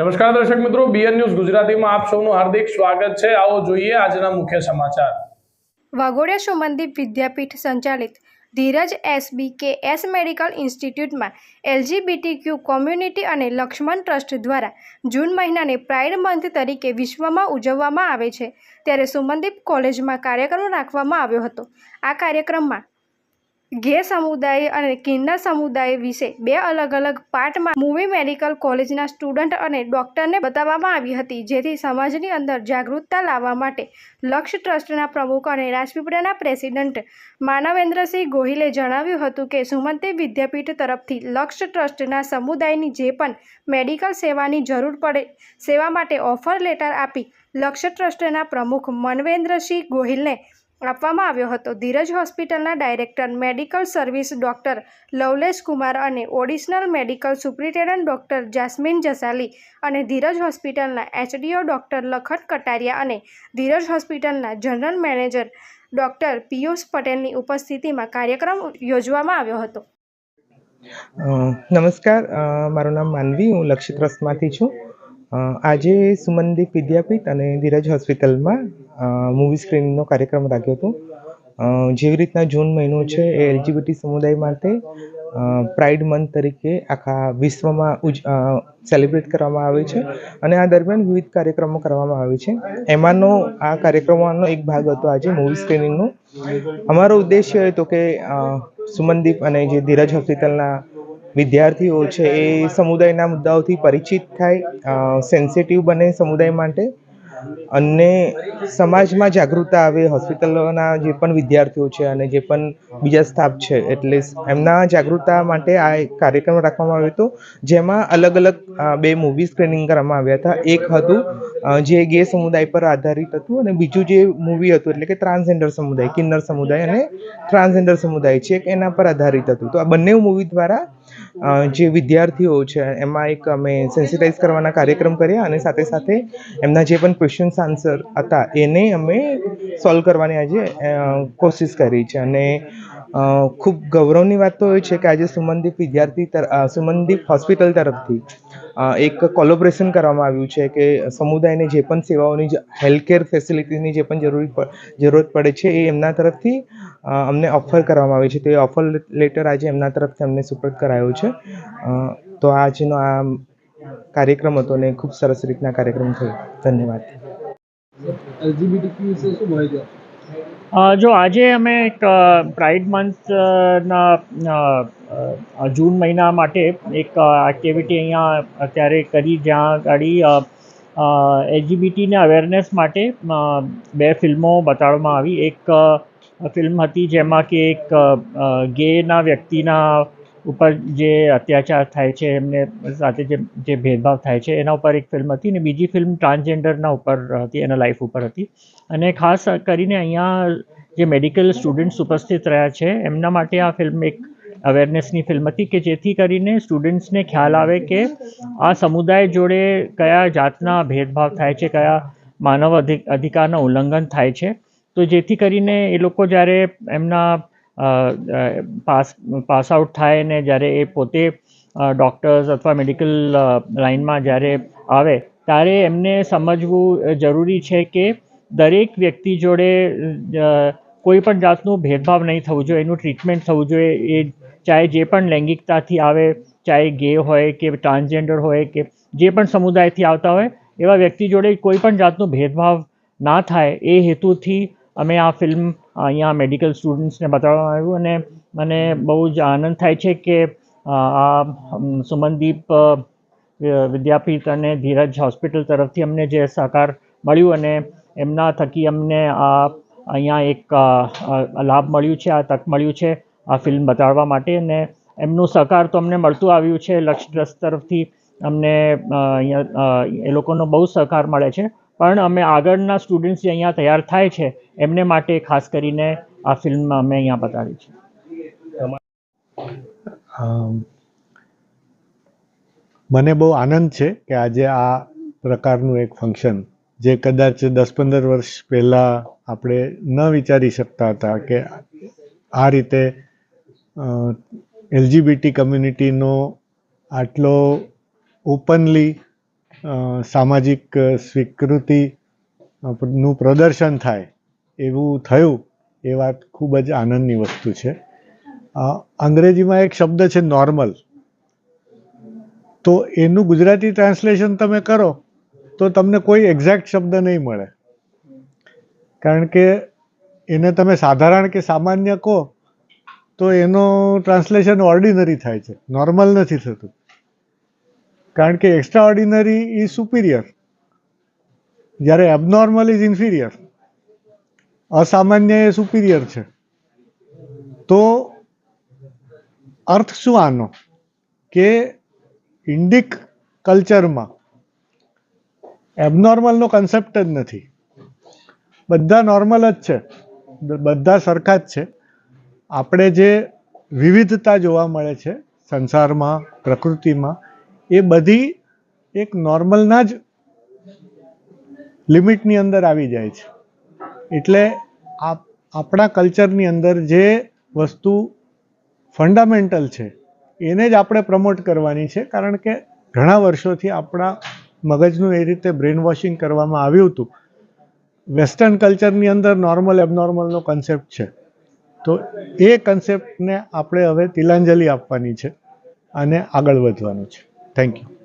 નમસ્કાર દર્શક મિત્રો બીએન ન્યૂઝ ગુજરાતીમાં આપ સૌનું હાર્દિક સ્વાગત છે. આવો જોઈએ આજના મુખ્ય સમાચાર. વાઘોડિયા સુમનદીપ વિદ્યાપીઠ સંચાલિત Dhiraj SB K S medical ઇન્સ્ટિટ્યૂટમાં LGBTQ community અને લક્ષ્મણ ટ્રસ્ટ દ્વારા જૂન મહિનાને પ્રાઇડ મંથ તરીકે વિશ્વમાં ઉજવવામાં આવે છે. ત્યારે સુમનદીપ કોલેજમાં કાર્યક્રમ રાખવામાં આવ્યો હતો. આ કાર્યક્રમમાં ગે સમુદાય અને કિન્નર સમુદાય વિશે બે અલગ અલગ પાર્ટમાં મૂવી મેડિકલ કોલેજના સ્ટુડન્ટ અને ડૉક્ટરને બતાવવામાં આવી હતી, જેથી સમાજની અંદર જાગૃતતા લાવવા માટે લક્ષ ટ્રસ્ટના પ્રમુખ અને રાજપીપળાના પ્રેસિડેન્ટ માનવેન્દ્રસિંહ ગોહિલે જણાવ્યું હતું કે, સુમંતી વિદ્યાપીઠ તરફથી લક્ષ ટ્રસ્ટના સમુદાયની જે પણ મેડિકલ સેવાની જરૂર પડે, સેવા માટે ઓફર લેટર આપી લક્ષ ટ્રસ્ટના પ્રમુખ મનવેન્દ્રસિંહ ગોહિલને આપવામાં આવ્યો હતો. ધીરજ હોસ્પિટલના director, medical service doctor Lovlesh Kumar અને additional medical superintendent doctor Jasmine Jasali અને ધીરજ હોસ્પિટલના એચડીઓ ડૉક્ટર લખન કટારિયા અને ધીરજ હોસ્પિટલના જનરલ મેનેજર ડૉક્ટર પિયુષ પટેલની ઉપસ્થિતિમાં કાર્યક્રમ યોજવામાં આવ્યો હતો. નમસ્કાર. મારું નામ માનવી, હું લક્ષિત રસમાંથી છું. આજે સુમનદીપ વિદ્યાપીઠ અને ધીરજ હોસ્પિટલમાં મૂવી સ્ક્રીનિંગનો કાર્યક્રમ રાખ્યો હતો. જેવી રીતના જૂન મહિનો છે એ એલજીબીટી સમુદાય માટે પ્રાઇડ મંથ તરીકે આખા વિશ્વમાં ઉજ સેલિબ્રેટ કરવામાં આવે છે અને આ દરમિયાન વિવિધ કાર્યક્રમો કરવામાં આવે છે. એમાંનો આ કાર્યક્રમોનો એક ભાગ હતો આજે મૂવી સ્ક્રીનિંગનો અમારો ઉદ્દેશ્ય હતો કે સુમનદીપ અને જે ધીરજ હોસ્પિટલના વિદ્યાર્થીઓ છે એ સમુદાયના મુદ્દાઓથી પરિચિત થાય સેન્સિટિવ બને સમુદાય માટે. અને સમાજમાં જાગૃતતા આવે, હોસ્પિટલોના જે પણ વિદ્યાર્થીઓ છે અને જે પણ બીજા સ્ટાફ છે, એટલે એમના જાગૃતતા માટે આ એક કાર્યક્રમ રાખવામાં આવ્યો હતો, જેમાં અલગ અલગ બે મૂવી સ્ક્રીનિંગ કરવામાં આવ્યા હતા. એક હતું જે ગે સમુદાય પર આધારિત હતું અને બીજું જે મૂવી હતું, એટલે કે ટ્રાન્સજેન્ડર સમુદાય, કિન્નર સમુદાય અને ટ્રાન્સજેન્ડર સમુદાય છે એના પર આધારિત હતું. તો આ બંને મૂવી દ્વારા જે વિદ્યાર્થીઓ છે, એમાં એક અમે સેન્સિટાઇઝ કરવાના કાર્યક્રમ કર્યા અને સાથે સાથે એમના જે પણ ક્વેશ્ચન્સ આન્સર હતા. એને અમે સોલ્વ કરવાની આજે કોશિશ કરી છે. અને ખૂબ ગૌરવની વાત તો એ છે કે આજે સુમનદીપ વિદ્યાર્થી સુમનદીપ હોસ્પિટલ તરફથી એક કોલોબરેશન કરવામાં આવ્યું છે કે સમુદાયને જે પણ સેવાઓની હેલ્થ કેર ફેસિલિટીની જે પણ જરૂરી જરૂરત પડે છે એ એમના તરફથી અમને ઓફર કરવામાં આવી છે. તો એ ઓફર લેટર આજે એમના તરફથી અમને સુપ્રત કરાયો છે. તો આજનો આ કાર્યક્રમ હતો ને ખૂબ સરસ રીતના કાર્યક્રમ થયો. ધન્યવાદ. એલજીબીટીક્યુ વિશે શું માહિતી જો આજે અમે એક પ્રાઇડ મંથના જૂન મહિના માટે એક એક્ટિવિટી અહીંયા અત્યારે કરી, જ્યાં ગાડી એલજીબીટીને અવેરનેસ માટે બે ફિલ્મો બતાડવામાં આવી. એક ફિલ્મ હતી જેમાં કે એક ગેના વ્યક્તિના ઉપર જે અત્યાચાર થાય છે, એમને સાથે જે જે ભેદભાવ થાય છે, એના ઉપર એક ફિલ્મ હતી ને બીજી ફિલ્મ ટ્રાન્સજેન્ડરના ઉપર હતી, એના લાઈફ ઉપર હતી. અને ખાસ કરીને અહીંયા જે મેડિકલ સ્ટુડન્ટ્સ ઉપસ્થિત રહ્યા છે, એમના માટે આ ફિલ્મ એક અવેરનેસની ફિલ્મ હતી કે જેથી કરીને સ્ટુડન્ટ્સને ખ્યાલ આવે કે આ સમુદાય જોડે કયા જાતના ભેદભાવ થાય છે, કયા માનવ અધિક અધિકારના ઉલ્લંઘન થાય છે. તો જેથી કરીને એ લોકો જ્યારે એમના પાસ પાસ આઉટ થાય ને જ્યારે એ પોતે ડૉક્ટર્સ અથવા મેડિકલ લાઇનમાં જ્યારે આવે, ત્યારે એમને સમજવું જરૂરી છે કે દરેક વ્યક્તિ જોડે કોઈ પણ જાતનું ભેદભાવ નહીં થવું જોઈએ, એનું ટ્રીટમેન્ટ થવું જોઈએ, એ ચાહે જે પણ લૈંગિકતાથી આવે, ચાહે ગે હોય કે ટ્રાન્સજેન્ડર હોય કે જે પણ સમુદાયથી આવતા હોય, એવા વ્યક્તિ જોડે કોઈ પણ જાતનો ભેદભાવ ના થાય, એ હેતુથી અમે આ ફિલ્મ અહીંયા મેડિકલ સ્ટુડન્ટ્સને બતાવવામાં આવ્યું અને મને બહુ જ આનંદ થાય છે કે આ સુમનદીપ વિદ્યાપીઠ અને ધીરજ હોસ્પિટલ તરફથી અમને જે સહકાર મળ્યું અને એમના થકી અમને આ, અહીંયા એક લાભ મળ્યું છે, આ તક મળ્યું છે આ ફિલ્મ બતાડવા માટે અને એમનું સહકાર તો અમને મળતું આવ્યું છે. લક્ષ ટ્રસ્ટ તરફથી અમને અહીંયા એ લોકોનો બહુ સહકાર મળે છે. પણ અમે આગળના સ્ટુડન્ટ્સ જે અહીંયા તૈયાર થાય છે, એમને માટે ખાસ કરીને આ ફિલ્મ અમે અહીંયા બતાવી છે. મને બહુ આનંદ છે કે આજે આ પ્રકારનું એક ફંક્શન જે કદાચ દસ પંદર વર્ષ પહેલાં આપણે ન વિચારી શકતા હતા કે આ રીતે એલજીબીટી કમ્યુનિટીનો આટલો ઓપનલી સામાજિક અ, સ્વીકૃતિ અ, નું પ્રદર્શન થાય એવું થયું એ વાત ખૂબ જ આનંદની વસ્તુ છે. અંગ્રેજીમાં એક શબ્દ છે નોર્મલ. તો એનું ગુજરાતી ટ્રાન્સલેશન તમે કરો તો તમને કોઈ એક્ઝેક્ટ શબ્દ નહીં મળે. કારણ કે એને તમે સાધારણ કે સામાન્ય કહો તો એનો ટ્રાન્સલેશન ઓર્ડિનરી થાય છે. નોર્મલ નથી થતું. કારણ કે એક્સ્ટ્રા ઓર્ડિનરી ઇઝ સુપિરિયર જ્યારે એબનોર્મલ ઇઝ ઇન્ફિરિયર અસામાન્ય એ સુપિરિયર છે. તો અર્થ શું આનો? કે ઇન્ડિક કલ્ચરમાં એબનોર્મલનો કન્સેપ્ટ જ નથી. બધા નોર્મલ જ છે. બધા સરખા જ છે. આપણે જે વિવિધતા જોવા મળે છે, સંસારમાં, પ્રકૃતિમાં એ બધી એક નોર્મલના જ લિમિટની અંદર આવી જાય છે. એટલે આપ આપણા કલ્ચરની અંદર જે વસ્તુ ફંડામેન્ટલ છે, એને જ આપણે પ્રમોટ કરવાની છે. કારણ કે ઘણા વર્ષોથી આપણા મગજનું એ રીતે બ્રેન વોશિંગ કરવામાં આવ્યું હતું. વેસ્ટર્ન કલ્ચરની અંદર નોર્મલ, એબનોર્મલનો કન્સેપ્ટ છે. તો એ કન્સેપ્ટને આપણે હવે તિલાંજલિ આપવાની છે અને આગળ વધવાનું છે. Thank you.